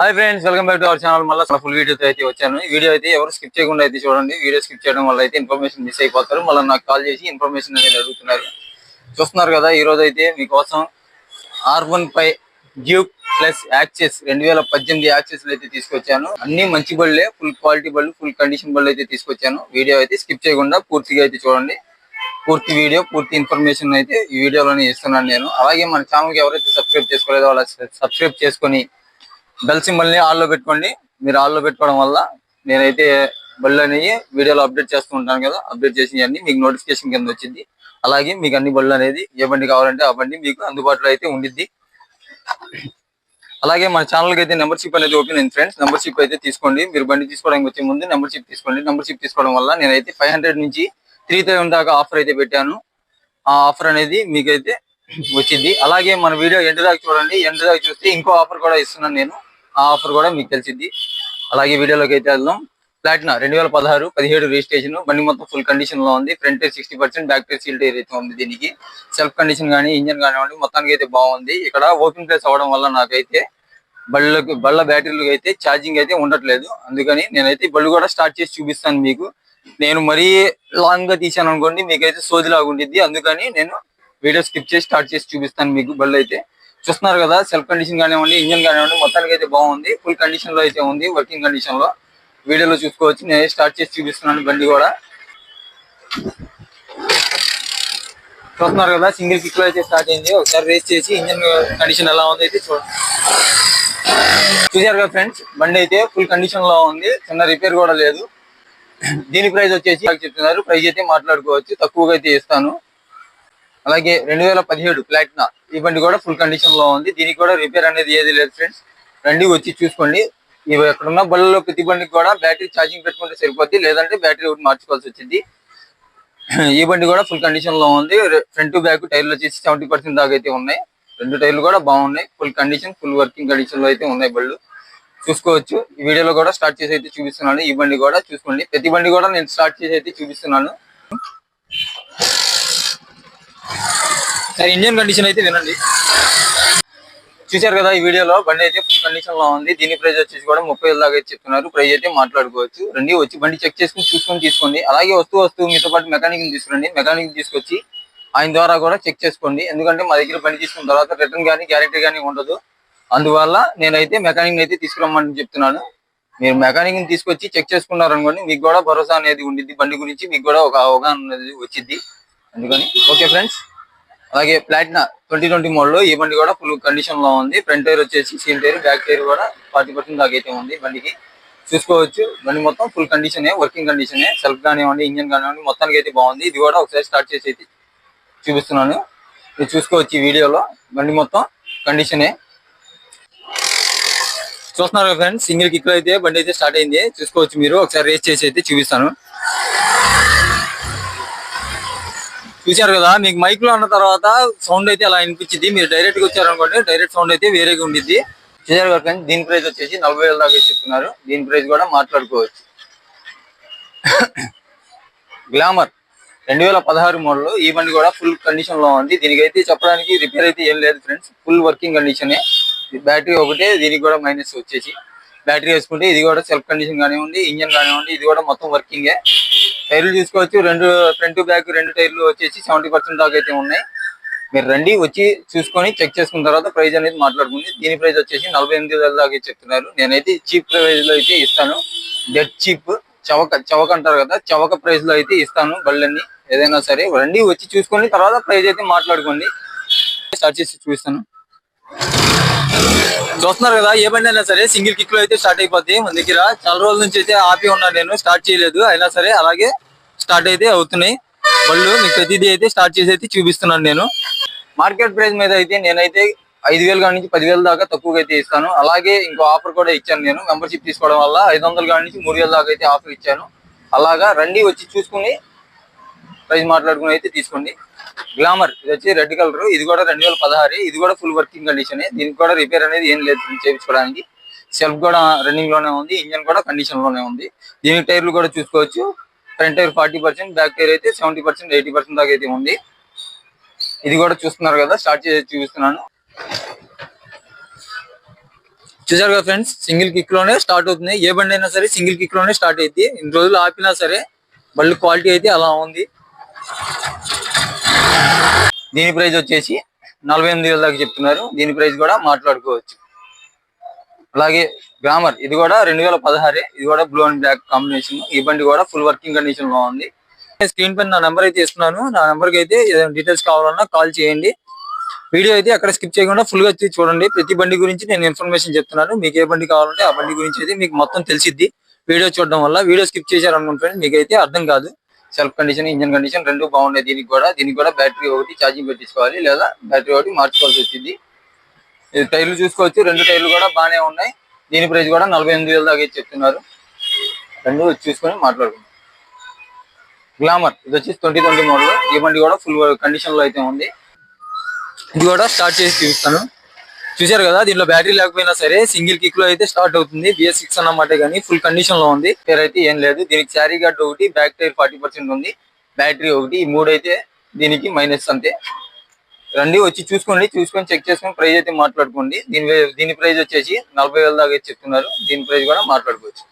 Hi friends welcome back to our channel మళ్ళీ full వీడియోతో అయితే వచ్చాను. ఈ వీడియో అయితే ఎవరు స్కిప్ చేయకుండా అయితే చూడండి. వీడియో స్కిప్ చేయడం వల్ల అయితే ఇన్ఫర్మేషన్ మిస్ అయిపోతారు. మళ్ళీ నాకు కాల్ చేసి ఇన్ఫర్మేషన్ అనేది అడుగుతున్నారు. చూస్తున్నారు కదా ఈ రోజు అయితే మీకోసం ఆర్ వన్ పై డ్యూక్ ప్లస్ యాక్సెస్ రెండు వేల పద్దెనిమిది యాక్సెస్ అయితే తీసుకొచ్చాను. అన్ని మంచి బళ్ళే ఫుల్ క్వాలిటీ బళ్ళు ఫుల్ కండిషన్ బళ్ళు అయితే తీసుకొచ్చాను. వీడియో అయితే స్కిప్ చేయకుండా పూర్తిగా అయితే చూడండి. పూర్తి వీడియో పూర్తి ఇన్ఫర్మేషన్ అయితే ఈ వీడియోలోనే ఇస్తున్నాను నేను. అలాగే మన ఛానల్కి ఎవరైతే సబ్స్క్రైబ్ చేసుకోలేదో వాళ్ళ సబ్స్క్రైబ్ చేసుకొని బెల్ సింబల్ ఆల్లో లో పెట్టుకోండి. మీరు ఆల్లో పెట్టుకోవడం వల్ల నేనైతే బళ్ళు అనేవి వీడియోలో అప్డేట్ చేస్తూ ఉంటాను కదా అప్డేట్ చేసి అన్ని మీకు నోటిఫికేషన్ కింద వచ్చింది. అలాగే మీకు అన్ని బళ్ళు అనేది ఏ బండి కావాలంటే ఆ బండి మీకు అందుబాటులో అయితే ఉండిద్ది. అలాగే మన ఛానల్కి అయితే అయితే మెంబర్షిప్ అనేది ఓపెన్ అయింది ఫ్రెండ్స్ మెంబర్షిప్ అయితే తీసుకోండి. మీరు బండి తీసుకోవడానికి వచ్చే ముందు మెంబర్షిప్ తీసుకోండి. మెంబర్షిప్ తీసుకోవడం వల్ల నేనైతే ఫైవ్ హండ్రెడ్ నుంచి త్రీ థౌసండ్ దాకా ఆఫర్ అయితే పెట్టాను. ఆ ఆఫర్ అనేది మీకైతే వచ్చింది. అలాగే మన వీడియో ఎండ్ దాకా చూడండి. ఎండ్ దాకా చూస్తే ఇంకో ఆఫర్ కూడా ఇస్తున్నాను నేను. ఆ ఆఫర్ కూడా మీకు తెలిసింది. అలాగే వీడియోలోకి అయితే వెళ్దాం. ప్లాటినా రెండు వేల పదహారు పదిహేడు రిజిస్ట్రేషన్ బండి మొత్తం ఫుల్ కండిషన్లో ఉంది. Front sixty percent back tyre seal tyre అయితే ఉంది దీనికి. సెల్ఫ్ కండిషన్ కానీ ఇంజన్ కానివ్వండి మొత్తానికి అయితే బాగుంది. ఇక్కడ ఓపెన్ ప్లేస్ అవ్వడం వల్ల నాకైతే బళ్ళకి బళ్ళ బ్యాటరీలకు అయితే ఛార్జింగ్ అయితే ఉండట్లేదు. అందుకని నేనైతే బళ్ళు కూడా స్టార్ట్ చేసి చూపిస్తాను మీకు. నేను మరీ లాంగ్గా తీసాను అనుకోండి మీకైతే సోదిలాగా ఉండిద్ది అందుకని నేను వీడియో స్కిప్ చేసి స్టార్ట్ చేసి చూపిస్తాను మీకు బళ్ళు అయితే. చూస్తున్నారు కదా సెల్ఫ్ కండిషన్ కానివ్వండి ఇంజిన్ కానివ్వండి మొత్తానికి అయితే బాగుంది. ఫుల్ కండిషన్లో అయితే ఉంది వర్కింగ్ కండిషన్లో. వీడియోలో చూసుకోవచ్చు నేను స్టార్ట్ చేసి చూపిస్తున్నాను బండి కూడా. చూస్తున్నారు కదా సింగిల్ కిక్లో అయితే స్టార్ట్ అయింది. ఒకసారి రేస్ చేసి ఇంజన్ కండిషన్ ఎలా ఉంది అయితే చూడండి చూసారు కదా ఫ్రెండ్స్ బండి అయితే ఫుల్ కండిషన్లో ఉంది. చిన్న రిపేర్ కూడా లేదు. దీని ప్రైస్ వచ్చేసి చెప్తున్నారు. ప్రైస్ అయితే మాట్లాడుకోవచ్చు తక్కువగా అయితే ఇస్తాను. అలాగే రెండు వేల పదిహేడు ప్లాటినా ఈ బండి కూడా ఫుల్ కండిషన్లో ఉంది. దీనికి కూడా రిపేర్ అనేది ఏది లేదు ఫ్రెండ్స్ రండి వచ్చి చూసుకోండి. ఇవి ఎక్కడున్న ఉన్న బళ్ళలో ప్రతి బండికి కూడా బ్యాటరీ ఛార్జింగ్ పెట్టుకుంటే సరిపోద్ది. లేదంటే బ్యాటరీ ఒకటి మార్చుకోవాల్సి వచ్చింది. ఈ బండి కూడా ఫుల్ కండిషన్లో ఉంది. ఫ్రంట్ బ్యాక్ టైర్లు వచ్చేసి సెవెంటీ పర్సెంట్ దాకా అయితే ఉన్నాయి. రెండు టైర్లు కూడా బాగున్నాయి. ఫుల్ కండిషన్ ఫుల్ వర్కింగ్ కండిషన్లో అయితే ఉన్నాయి బళ్ళు. చూసుకోవచ్చు. ఈ వీడియోలో కూడా స్టార్ట్ చేసి అయితే చూపిస్తున్నాను. ఈ బండి కూడా చూసుకోండి. ప్రతి బండి కూడా నేను స్టార్ట్ చేసి అయితే చూపిస్తున్నాను. సరే ఇంజన్ కండిషన్ అయితే వినండి. చూశారు కదా ఈ వీడియోలో బండి అయితే ఫుల్ కండిషన్లో ఉంది. దీని ప్రైస్ వచ్చేసి కూడా ముప్పై వేల దాకా అయితే చెప్తున్నారు. ప్రైస్ అయితే మాట్లాడుకోవచ్చు. రండి వచ్చి బండి చెక్ చేసుకుని చూసుకొని తీసుకోండి. అలాగే వస్తూ వస్తూ మీతో పాటు మెకానిక్ తీసుకురండి. మెకానిక్ తీసుకొచ్చి ఆయన ద్వారా కూడా చెక్ చేసుకోండి. ఎందుకంటే మా దగ్గర బండి తీసుకున్న తర్వాత రిటర్న్ కానీ గ్యారెంటీ కానీ ఉండదు. అందువల్ల నేనైతే మెకానిక్ అయితే తీసుకురమ్మని చెప్తున్నాను. మీరు మెకానిక్ని తీసుకొచ్చి చెక్ చేసుకున్నారు అనుకోండి మీకు కూడా భరోసా అనేది ఉండిద్ది. బండి గురించి మీకు కూడా ఒక అవగాహన అనేది వచ్చింది అందుకని. ఓకే ఫ్రెండ్స్ అలాగే ప్లాటినా ట్వంటీ ట్వంటీ మోడల్లో ఈ బండి కూడా ఫుల్ కండిషన్లో ఉంది. ఫ్రంట్ టైర్ వచ్చేసి సీన్ టైర్ బ్యాక్ టైర్ కూడా ఫార్టీ పర్సెంట్ దాకైతే అయితే ఉంది బండికి. చూసుకోవచ్చు. బండి మొత్తం ఫుల్ కండిషనే వర్కింగ్ కండిషనే సెల్ఫ్ కానివ్వండి ఇంజన్ కానివ్వండి మొత్తానికి అయితే బాగుంది. ఇది కూడా ఒకసారి స్టార్ట్ చేసి అయితే చూపిస్తున్నాను. ఇది చూసుకోవచ్చు ఈ వీడియోలో. బండి మొత్తం కండిషనే చూస్తున్నారు ఫ్రెండ్స్ సింగిల్ కిక్లో అయితే బండి అయితే స్టార్ట్ అయింది. చూసుకోవచ్చు మీరు. ఒకసారి రేస్ చేసి అయితే చూపిస్తాను. చూశారు కదా మీకు మైక్లో అన్న తర్వాత సౌండ్ అయితే అలా అనిపించింది మీరు డైరెక్ట్గా వచ్చారు అనుకోండి డైరెక్ట్ సౌండ్ అయితే వేరేగా ఉండిద్ది. చూశారు కదా ఫ్రెండ్స్ దీని ప్రైస్ వచ్చేసి నలభై వేల దాకా చెప్తున్నారు. దీని ప్రైస్ కూడా మాట్లాడుకోవచ్చు. గ్లామర్ రెండు వేల పదహారు మోడల్. ఈ బండి కూడా ఫుల్ కండిషన్లో ఉంది. దీనికైతే చెప్పడానికి రిపేర్ అయితే ఏం లేదు ఫ్రెండ్స్ ఫుల్ వర్కింగ్ కండిషనే బ్యాటరీ ఒకటే దీనికి కూడా మైనస్ వచ్చేసి. బ్యాటరీ వేసుకుంటే ఇది కూడా సెల్ఫ్ కండిషన్ కానివ్వండి ఇంజన్ కానివ్వండి ఇది కూడా మొత్తం వర్కింగే టైర్లు చూసుకోవచ్చు రెండు ఫ్రంట్ బ్యాక్ రెండు టైర్లు వచ్చేసి సెవెంటీ పర్సెంట్ దాకా అయితే ఉన్నాయి. మీరు రండి వచ్చి చూసుకొని చెక్ చేసుకున్న తర్వాత ప్రైస్ అనేది మాట్లాడుకుంది. దీని ప్రైజ్ వచ్చేసి నలభై ఎనిమిది వేల దాకా చెప్తున్నారు. నేనైతే చీప్ ప్రైజ్లో అయితే ఇస్తాను. డెడ్ చీప్ చవక చవక అంటారు కదా చవక ప్రైజ్లో అయితే ఇస్తాను బళ్ళన్ని. ఏదైనా సరే రండి వచ్చి చూసుకొని తర్వాత ప్రైజ్ అయితే మాట్లాడుకోండి. స్టార్ట్ చేసి చూస్తాను చూస్తున్నారు కదా ఏ బండి అయినా సరే సింగిల్ కిక్లో అయితే స్టార్ట్ అయిపోద్ది మన దగ్గర చాలా రోజుల నుంచి అయితే ఆపి ఉన్నాను నేను స్టార్ట్ చేయలేదు. అయినా సరే అలాగే స్టార్ట్ అయితే అవుతున్నాయి. వాళ్ళు మీకు ప్రతిదీ అయితే స్టార్ట్ చేసి అయితే చూపిస్తున్నాను నేను. మార్కెట్ ప్రైస్ మీద అయితే నేనైతే ఐదు వేలు కాడి నుంచి పదివేల దాకా తక్కువగా అయితే ఇస్తాను. అలాగే ఇంకో ఆఫర్ కూడా ఇచ్చాను నేను మెంబర్షిప్ తీసుకోవడం వల్ల ఐదు వందల కాడి నుంచి మూడు వేల దాకా అయితే ఆఫర్ ఇచ్చాను. అలాగా రండి వచ్చి చూసుకుని ప్రైస్ మాట్లాడుకుని అయితే తీసుకోండి. గ్లామర్ ఇది వచ్చి రెడ్ కలర్ ఇది కూడా రెండు వేల పదహారు ఇది కూడా ఫుల్ వర్కింగ్ కండిషన్ దీనికి కూడా రిపేర్ అనేది ఏం లేదు చేయించుకోవడానికి. సెల్ఫ్ కూడా రన్నింగ్లోనే ఉంది ఇంజన్ కూడా కండిషన్లోనే ఉంది. దీని టైర్లు కూడా చూసుకోవచ్చు. Front tyre forty percent back tyre అయితే సెవెంటీ పర్సెంట్ ఎయిటీ పర్సెంట్ దాకా అయితే ఉంది. ఇది కూడా చూస్తున్నారు కదా స్టార్ట్ చేసి చూపిస్తున్నాను. చూసారు కదా ఫ్రెండ్స్ సింగిల్ కిక్లోనే స్టార్ట్ అవుతుంది. ఏ బండి అయినా సరే సింగిల్ కిక్లోనే స్టార్ట్ అయింది ఇన్ని రోజులు ఆపినా సరే బళ్ళు క్వాలిటీ అయితే అలా ఉంది. దీని ప్రైస్ వచ్చేసి నలభై ఎనిమిది వేల దాకా చెప్తున్నారు. దీని ప్రైస్ కూడా మాట్లాడుకోవచ్చు. అలాగే గ్రామర్ ఇది కూడా రెండు వేల పదహారే ఇది కూడా బ్లూ అండ్ బ్లాక్ కాంబినేషన్. ఈ బండి కూడా ఫుల్ వర్కింగ్ కండిషన్లో ఉంది. స్క్రీన్ పైన నా నెంబర్ అయితే ఇస్తున్నాను. నా నెంబర్కి అయితే ఏదైనా డీటెయిల్స్ కావాలన్నా కాల్ చేయండి. వీడియో అయితే అక్కడ స్కిప్ చేయకుండా ఫుల్గా వచ్చి చూడండి. ప్రతి బండి గురించి నేను ఇన్ఫర్మేషన్ చెప్తున్నాను. మీకు ఏ బండి కావాలంటే ఆ బండి గురించి అయితే మీకు మొత్తం తెలిసిద్ది. వీడియో చూడడం వల్ల వీడియో స్కిప్ చేశారు అనుకుంటాను మీకు అయితే అర్థం కాదు. సెల్ఫ్ కండిషన్ ఇంజన్ కండిషన్ రెండు బాగున్నాయి. దీనికి కూడా దీనికి కూడా బ్యాటరీ ఒకటి ఛార్జింగ్ పెట్టించుకోవాలి. లేదా బ్యాటరీ ఒకటి మార్చుకోవాల్సి వచ్చింది. టైర్లు చూసుకోవచ్చు. రెండు టైర్లు కూడా బాగానే ఉన్నాయి. దీని ప్రైస్ కూడా నలభై ఎనిమిది వేల దాకా చెప్తున్నారు. రెండు చూసుకొని మాట్లాడుకుందాం. గ్లామర్. ఇది వచ్చి ట్వంటీ ట్వంటీ మోడల్. ఈ బండి కూడా ఫుల్ కండిషన్లో అయితే ఉంది. ఇది కూడా స్టార్ట్ చేసి చూపిస్తాను. చూశారు కదా దీంట్లో బ్యాటరీ లేకపోయినా సరే సింగిల్ కిక్లో అయితే స్టార్ట్ అవుతుంది. బిఎస్ సిక్స్ అన్నమాట కానీ ఫుల్ కండిషన్లో ఉంది. పేరు అయితే ఏం లేదు. దీనికి శారీ గార్డ్ ఒకటి బ్యాక్ టైర్ ఫార్టీ పర్సెంట్ ఉంది. బ్యాటరీ ఒకటి ఈ మూడు అయితే దీనికి మైనస్ అంతే. రండి వచ్చి చూసుకోండి. చూసుకొని చెక్ చేసుకొని ప్రైజ్ అయితే మాట్లాడుకోండి. దీని దీని ప్రైజ్ వచ్చేసి నలభై వేల దాకా చెప్తున్నారు. దీని ప్రైజ్ కూడా మాట్లాడుకోవచ్చు.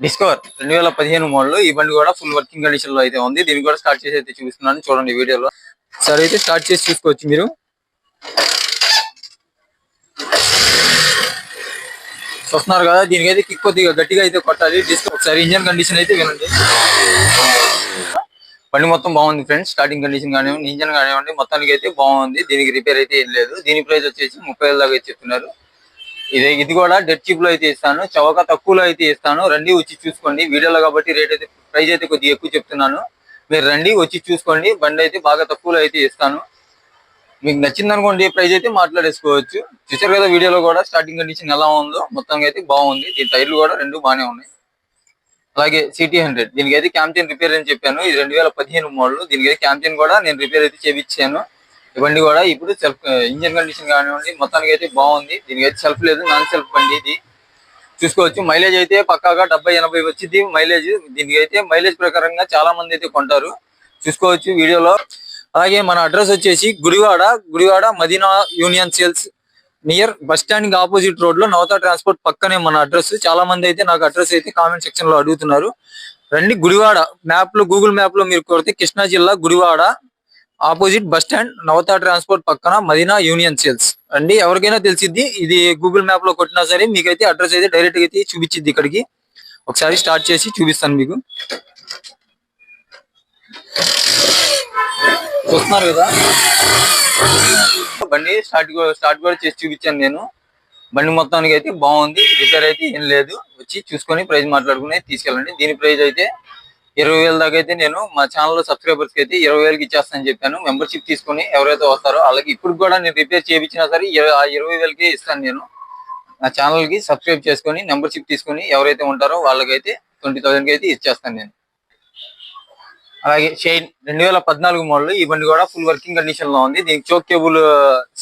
డిస్కవర్ రెండు వేల పదిహేను మోడల్ ఈ బండి కూడా ఫుల్ వర్కింగ్ కండిషన్లో అయితే ఉంది. దీన్ని కూడా స్టార్ట్ చేసి అయితే చూపిస్తున్నాను. చూడండి వీడియోలో. సరే అయితే స్టార్ట్ చేసి చూసుకోవచ్చు మీరు. చూస్తున్నారు కదా దీనికైతే కిక్ కొద్దిగా గట్టిగా అయితే కొట్టాలి. డిస్క్ ఒకసారి ఇంజన్ కండిషన్ అయితే వినండి. బండి మొత్తం బాగుంది ఫ్రెండ్స్ స్టార్టింగ్ కండిషన్ కానివ్వండి ఇంజన్ కానివ్వండి మొత్తానికి అయితే బాగుంది. దీనికి రిపేర్ అయితే ఏం లేదు. దీని ప్రైస్ వచ్చేసి ముప్పై దాకా అయితే చెప్తున్నారు ఇది ఇది కూడా డెడ్ చీప్లో అయితే ఇస్తాను. చౌక తక్కువలో అయితే ఇస్తాను. రండి వచ్చి చూసుకోండి. వీడియోలో కాబట్టి రేట్ అయితే ప్రైస్ అయితే కొద్దిగా ఎక్కువ చెప్తున్నాను. మీరు రండి వచ్చి చూసుకోండి. బండి అయితే బాగా తక్కువలో అయితే ఇస్తాను. మీకు నచ్చింది అనుకోండి ప్రైస్ అయితే మాట్లాడేసుకోవచ్చు. చూసారు కదా వీడియోలో కూడా స్టార్టింగ్ కండిషన్ ఎలా ఉందో మొత్తం అయితే బాగుంది. దీని టైర్లు కూడా రెండు బాగానే ఉన్నాయి. అలాగే సిటీ హండ్రెడ్ దీనికి అయితే క్యాంపెయిన్ రిపేర్ అని చెప్పాను. ఇది రెండు వేల పదిహేను మోడల్. దీనికి అయితే కూడా నేను రిపేర్ అయితే చేపించాను. ఇవన్నీ కూడా ఇప్పుడు సెల్ఫ్ ఇంజన్ కండిషన్ కానివ్వండి మొత్తానికి అయితే బాగుంది. దీనికి అయితే సెల్ఫ్ లేదు నాన్ సెల్ఫ్ బండి ఇది. చూసుకోవచ్చు. మైలేజ్ అయితే పక్కాగా డెబ్బై ఎనభై వచ్చింది. మైలేజ్ దీనికి అయితే మైలేజ్ ప్రకారంగా చాలా మంది అయితే కొంటారు. చూసుకోవచ్చు వీడియోలో. అలాగే మన అడ్రస్ వచ్చేసి Gudivada Gudivada Madina union sales near bus స్టాండ్కి ఆపోజిట్ రోడ్లో నవత ట్రాన్స్పోర్ట్ పక్కనే మన అడ్రస్. చాలా మంది అయితే నాకు అడ్రస్ అయితే కామెంట్ సెక్షన్లో అడుగుతున్నారు. రండి గుడివాడ మ్యాప్లో గూగుల్ మ్యాప్లో మీరు కొడితే కృష్ణా జిల్లా Gudivada opposite bus stand Navata transport పక్కన మదీనా యూనియన్ సేల్స్. అండి ఎవరికైనా తెలిసిద్ది ఇది గూగుల్ మ్యాప్లో కొట్టినా సరే మీకైతే అడ్రస్ అయితే డైరెక్ట్గా అయితే చూపించింది ఇక్కడికి. ఒకసారి స్టార్ట్ చేసి చూపిస్తాను మీకు. చూస్తున్నారు కదా. బండి స్టార్ట్ స్టార్ట్ కూడా చేసి చూపించాను నేను. బండి మొత్తానికి అయితే బాగుంది. రిపేర్ అయితే ఏం లేదు. వచ్చి చూసుకొని ప్రైస్ మాట్లాడుకుని తీసుకెళ్ళండి. దీని ప్రైస్ అయితే ఇరవై వేల దాకా అయితే నేను మా ఛానల్లో సబ్స్క్రైబర్స్కి అయితే ఇరవై వేలకి ఇచ్చేస్తానని చెప్పాను. మెంబర్షిప్ తీసుకొని ఎవరైతే వస్తారో అలాగే ఇప్పుడు కూడా నేను రిపేర్ చేయించినా సరే ఆ ఇరవై వేలకి ఇస్తాను నేను. నా ఛానల్కి సబ్స్క్రైబ్ చేసుకొని మెంబర్షిప్ తీసుకొని ఎవరైతే ఉంటారో వాళ్ళకైతే ట్వంటీ థౌసండ్కి అయితే ఇచ్చేస్తాను నేను. అలాగే షైన్ రెండు వేల పద్నాలుగు మోడల్. ఈ బండి కూడా ఫుల్ వర్కింగ్ కండిషన్లో ఉంది. దీనికి చోక్ కేబుల్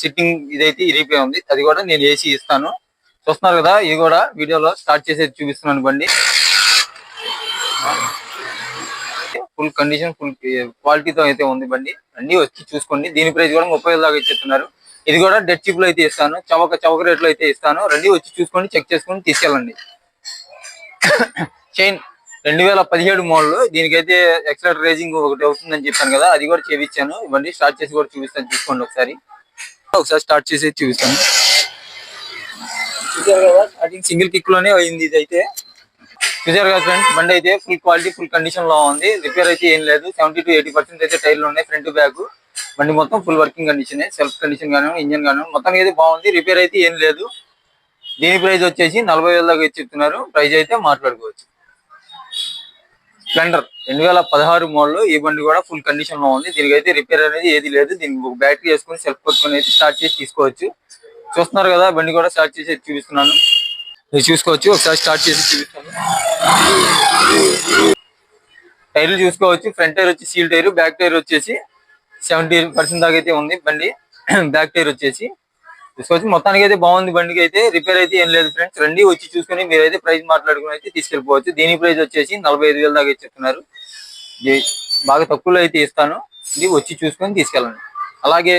సిట్టింగ్ ఇదైతే ఇరిగిపోయి ఉంది. అది కూడా నేను ఏసీ ఇస్తాను. చూస్తున్నారు కదా ఇది కూడా వీడియోలో స్టార్ట్ చేసేది చూపిస్తున్నాను బండి. ఫుల్ కండిషన్ ఫుల్ క్వాలిటీతో అయితే ఉంది బండి. అన్ని వచ్చి చూసుకోండి. దీని ప్రైస్ కూడా ముప్పై వేల దాకా ఇచ్చేస్తున్నారు. ఇది కూడా డెడ్ చిప్లో అయితే ఇస్తాను. చవక చవక రేట్లో అయితే ఇస్తాను. రండి వచ్చి చూసుకోండి చెక్ చేసుకొని తీసుకెళ్ళండి. చైన్ రెండు వేల పదిహేడు మోడల్. దీనికైతే ఎక్సలెంట్ రేజింగ్ ఒకటి అవుతుందని చెప్పాను కదా అది కూడా చేపించాను ఇవ్వండి స్టార్ట్ చేసి కూడా చూపిస్తాను చూసుకోండి ఒకసారి. ఒకసారి స్టార్ట్ చేసి చూపిస్తాను. చూసారు కదా స్టార్టింగ్ సింగిల్ కిక్లోనే అయింది ఇది అయితే చూసారు కదా ఫ్రెండ్స్ బండి అయితే ఫుల్ క్వాలిటీ ఫుల్ కండిషన్లో ఉంది. రిపేర్ అయితే ఏం లేదు. సెవెంటీ టు ఎయిటీ పర్సెంట్ అయితే టైర్లు ఉన్నాయి ఫ్రంట్ బ్యాక్ బండి మొత్తం full working condition self condition గాను ఇంజన్ కానీ మొత్తం అయితే బాగుంది. రిపేర్ అయితే ఏం లేదు. దీని ప్రైస్ వచ్చేసి నలభై వేల దాకా చెప్తున్నారు. ప్రైస్ అయితే మాట్లాడుకోవచ్చు. స్ప్లెండర్. రెండు వేల పదహారు మోడల్లో ఈ బండి కూడా ఫుల్ కండిషన్లో ఉంది. దీనికైతే రిపేర్ అనేది ఏది లేదు. దీనికి బ్యాటరీ వేసుకొని సెల్ఫ్ పట్టుకొని అయితే స్టార్ట్ చేసి తీసుకోవచ్చు. చూస్తున్నారు కదా బండి కూడా స్టార్ట్ చేసి చూపిస్తున్నాను. మీరు చూసుకోవచ్చు. ఒకసారి స్టార్ట్ చేసి చూపిస్తాను. టైర్లు చూసుకోవచ్చు. ఫ్రంట్ టైర్ వచ్చి సీల్ టైర్ బ్యాక్ టైర్ వచ్చేసి సెవెంటీ పర్సెంట్ దాకా అయితే ఉంది బండి. బ్యాక్ టైర్ వచ్చేసి తీసుకొచ్చి మొత్తానికి అయితే బాగుంది బండికి అయితే. రిపేర్ అయితే ఏం లేదు ఫ్రెండ్స్ రండి వచ్చి చూసుకొని మీరైతే ప్రైస్ మాట్లాడుకుని అయితే తీసుకెళ్ళిపోవచ్చు. దీని ప్రైస్ వచ్చేసి నలభై ఐదు వేల దాకా చెప్తున్నారు బాగా తక్కువలో అయితే ఇస్తాను. ఇది వచ్చి చూసుకొని తీసుకెళ్ళండి. అలాగే